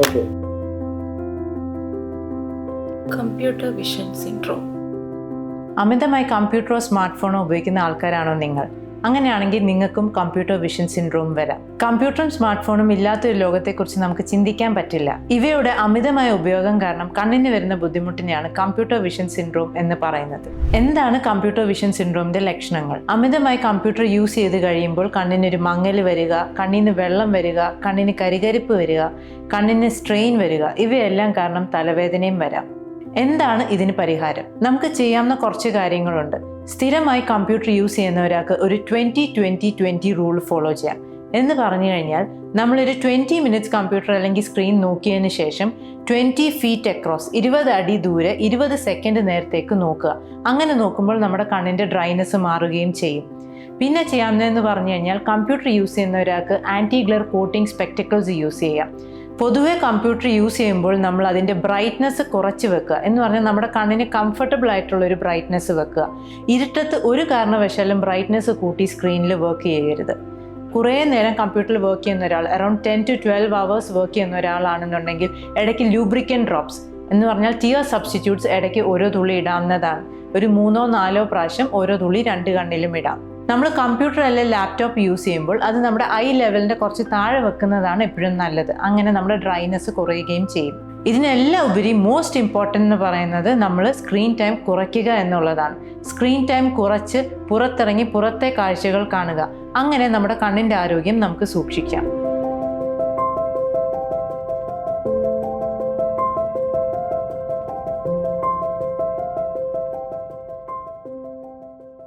Okay. Computer vision syndrome. അമിതമായി കമ്പ്യൂട്ടറോ smart ഫോണോ ഉപയോഗിക്കുന്ന ആൾക്കാരാണോ നിങ്ങൾ? അങ്ങനെയാണെങ്കിൽ നിങ്ങൾക്കും കമ്പ്യൂട്ടർ വിഷൻ സിൻഡ്രോം വരാം. കമ്പ്യൂട്ടറും സ്മാർട്ട് ഫോണും ഇല്ലാത്തൊരു ലോകത്തെക്കുറിച്ച് നമുക്ക് ചിന്തിക്കാൻ പറ്റില്ല. ഇവയുടെ അമിതമായ ഉപയോഗം കാരണം കണ്ണിന് വരുന്ന ബുദ്ധിമുട്ടിനെയാണ് കമ്പ്യൂട്ടർ വിഷൻ സിൻഡ്രോം എന്ന് പറയുന്നത്. എന്താണ് കമ്പ്യൂട്ടർ വിഷൻ സിൻഡ്രോമിന്റെ ലക്ഷണങ്ങൾ? അമിതമായി കമ്പ്യൂട്ടർ യൂസ് ചെയ്ത് കഴിയുമ്പോൾ കണ്ണിനൊരു മങ്ങൽ വരിക കണ്ണിന് വെള്ളം വരിക കണ്ണിന് കരികരിപ്പ് വരിക കണ്ണിന് സ്ട്രെയിൻ വരിക ഇവയെല്ലാം കാരണം തലവേദനയും വരാം. എന്താണ് ഇതിന് പരിഹാരം? നമുക്ക് ചെയ്യാവുന്ന കുറച്ച് കാര്യങ്ങളുണ്ട്. സ്ഥിരമായി കമ്പ്യൂട്ടർ യൂസ് ചെയ്യുന്ന ഒരാൾക്ക് ഒരു twenty twenty twenty rule follow ചെയ്യാം. എന്ന് പറഞ്ഞു കഴിഞ്ഞാൽ നമ്മളൊരു ട്വന്റി മിനിറ്റ്സ് കമ്പ്യൂട്ടർ അല്ലെങ്കിൽ സ്ക്രീൻ നോക്കിയതിന് ശേഷം ട്വന്റി ഫീറ്റ് അക്രോസ് ഇരുപത് അടി ദൂരെ ഇരുപത് സെക്കൻഡ് നേരത്തേക്ക് നോക്കുക. അങ്ങനെ നോക്കുമ്പോൾ നമ്മുടെ കണ്ണിന്റെ ഡ്രൈനെസ് മാറുകയും ചെയ്യും. പിന്നെ ചെയ്യാവുന്നതെന്ന് പറഞ്ഞു കഴിഞ്ഞാൽ കമ്പ്യൂട്ടർ യൂസ് ചെയ്യുന്ന ഒരാൾക്ക് anti glare coating spectacles use ചെയ്യാം. പൊതുവേ കമ്പ്യൂട്ടർ യൂസ് ചെയ്യുമ്പോൾ നമ്മൾ അതിന്റെ ബ്രൈറ്റ്നസ് കുറച്ച് വെക്കുക. എന്ന് പറഞ്ഞാൽ നമ്മുടെ കണ്ണിന് കംഫർട്ടബിൾ ആയിട്ടുള്ള ഒരു ബ്രൈറ്റ്നസ് വെക്കുക. ഇരുട്ടത്ത് ഒരു കാരണവശാലും ബ്രൈറ്റ്നസ് കൂട്ടി സ്ക്രീനിൽ വർക്ക് ചെയ്യരുത്. കുറേ നേരം കമ്പ്യൂട്ടറിൽ വർക്ക് ചെയ്യുന്ന ഒരാൾ around ten to twelve hours work ചെയ്യുന്ന ഒരാളാണെന്നുണ്ടെങ്കിൽ ഇടയ്ക്ക് ലൂബ്രിക്കൻ ഡ്രോപ്സ് എന്ന് പറഞ്ഞാൽ ടിയർ സബ്സ്റ്റിറ്റ്യൂട്ട്സ് ഇടയ്ക്ക് ഓരോ തുള്ളി ഇടാവുന്നതാണ്. ഒരു മൂന്നോ നാലോ പ്രാവശ്യം ഓരോ തുള്ളി രണ്ട് കണ്ണിലും ഇടാം. നമ്മൾ കമ്പ്യൂട്ടർ അല്ലെങ്കിൽ ലാപ്ടോപ്പ് യൂസ് ചെയ്യുമ്പോൾ അത് നമ്മുടെ ഐ ലെവലിന്റെ കുറച്ച് താഴെ വെക്കുന്നതാണ് എപ്പോഴും നല്ലത്. അങ്ങനെ നമ്മുടെ ഡ്രൈനെസ് കുറയുകയും ചെയ്യും. ഇതിനെല്ലാം ഉപരി മോസ്റ്റ് ഇമ്പോർട്ടന്റ് എന്ന് പറയുന്നത് നമ്മൾ സ്ക്രീൻ ടൈം കുറയ്ക്കുക എന്നുള്ളതാണ്. സ്ക്രീൻ ടൈം കുറച്ച് പുറത്തിറങ്ങി പുറത്തെ കാഴ്ചകൾ കാണുക. അങ്ങനെ നമ്മുടെ കണ്ണിന്റെ ആരോഗ്യം നമുക്ക് സൂക്ഷിക്കാം.